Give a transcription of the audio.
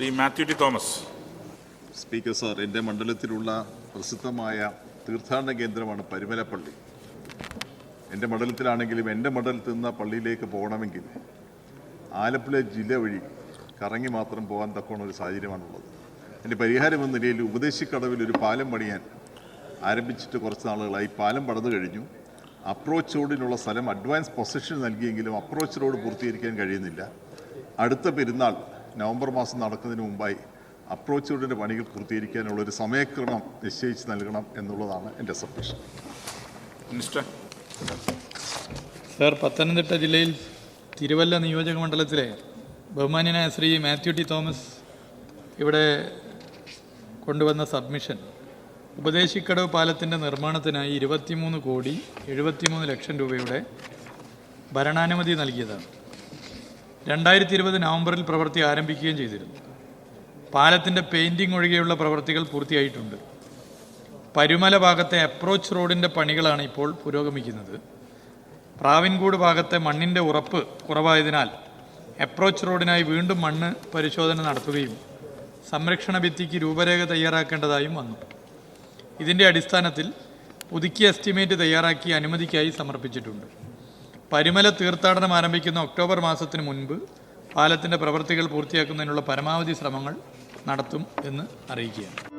Shri Mathew T Thomas. Speaker sir എന്റെ മണ്ഡലത്തിലുള്ള പ്രസിദ്ധമായ തീർത്ഥാടന കേന്ദ്രമാണ് പരുമലപ്പള്ളി. എന്റെ മണ്ഡലത്തിലാണെങ്കിലും എന്റെ മണ്ഡലത്തിൽ നിന്ന് പള്ളിയിലേക്ക് പോകണമെങ്കിൽ ആലപ്പുഴ ജില്ല വഴി കറങ്ങി മാത്രം പോകാൻ തക്കവണ്ണ ഒരു സാഹചര്യമാണുള്ളത്. എന്റെ പരിഹാരം എന്ന നിലയിൽ ഉപദേശിക്കടവിൽ ഒരു പാലം പണിയാൻ ആരംഭിച്ചിട്ട് കുറച്ച് നാളുകളായി. പാലം പടന്നു കഴിഞ്ഞു. അപ്രോച്ച് റോഡിനുള്ള സ്ഥലം അഡ്വാൻസ് പൊസിഷൻ നൽകിയെങ്കിലും അപ്രോച്ച് റോഡ് പൂർത്തീകരിക്കാൻ കഴിയുന്നില്ല. അടുത്ത പെരുന്നാൾ നവംബർ മാസം നടക്കുന്നതിന് മുമ്പായി അപ്രോച്ച് റോഡിന്റെ പണികൾ പൂർത്തീകരിക്കാനുള്ള ഒരു സമയക്രമം നിശ്ചയിച്ച് നൽകണം എന്നുള്ളതാണ് എന്റെ സബ്മിഷൻ. മിനിസ്റ്റർ. സർ പത്തനംതിട്ട ജില്ലയിൽ തിരുവല്ല നിയോജക മണ്ഡലത്തിലെ ബഹുമാന്യനായ ശ്രീ മാത്യു ടി തോമസ് ഇവിടെ കൊണ്ടുവന്ന സബ്മിഷൻ. ഉപദേശിക്കടവ് പാലത്തിന്റെ നിർമ്മാണത്തിനായി ഇരുപത്തിമൂന്ന് കോടി എഴുപത്തിമൂന്ന് ലക്ഷം രൂപയുടെ ഭരണാനുമതി നൽകിയതാണ്. രണ്ടായിരത്തി ഇരുപത് നവംബറിൽ പ്രവൃത്തി ആരംഭിക്കുകയും ചെയ്തിരുന്നു. പാലത്തിന്റെ പെയിന്റിംഗ് ഒഴികെയുള്ള പ്രവൃത്തികൾ പൂർത്തിയായിട്ടുണ്ട്. പരുമല ഭാഗത്തെ അപ്രോച്ച് റോഡിന്റെ പണികളാണ് ഇപ്പോൾ പുരോഗമിക്കുന്നത്. പ്രാവിൻകൂട് ഭാഗത്തെ മണ്ണിന്റെ ഉറപ്പ് കുറവായതിനാൽ അപ്രോച്ച് റോഡിനായി വീണ്ടും മണ്ണ് പരിശോധന നടത്തുകയും സംരക്ഷണ ഭിത്തിക്ക് രൂപരേഖ തയ്യാറാക്കേണ്ടതായും വന്നു. ഇതിന്റെ അടിസ്ഥാനത്തിൽ പുതുക്കിയ എസ്റ്റിമേറ്റ് തയ്യാറാക്കി അനുമതിക്കായി സമർപ്പിച്ചിട്ടുണ്ട്. പരുമല തീർത്ഥാടനം ആരംഭിക്കുന്ന ഒക്ടോബർ മാസത്തിന് മുൻപ് പാലത്തിന്റെ പ്രവൃത്തികൾ പൂർത്തിയാക്കുന്നതിനുള്ള പരമാവധി ശ്രമങ്ങൾ നടത്തും എന്ന് അറിയിക്കുകയാണ്.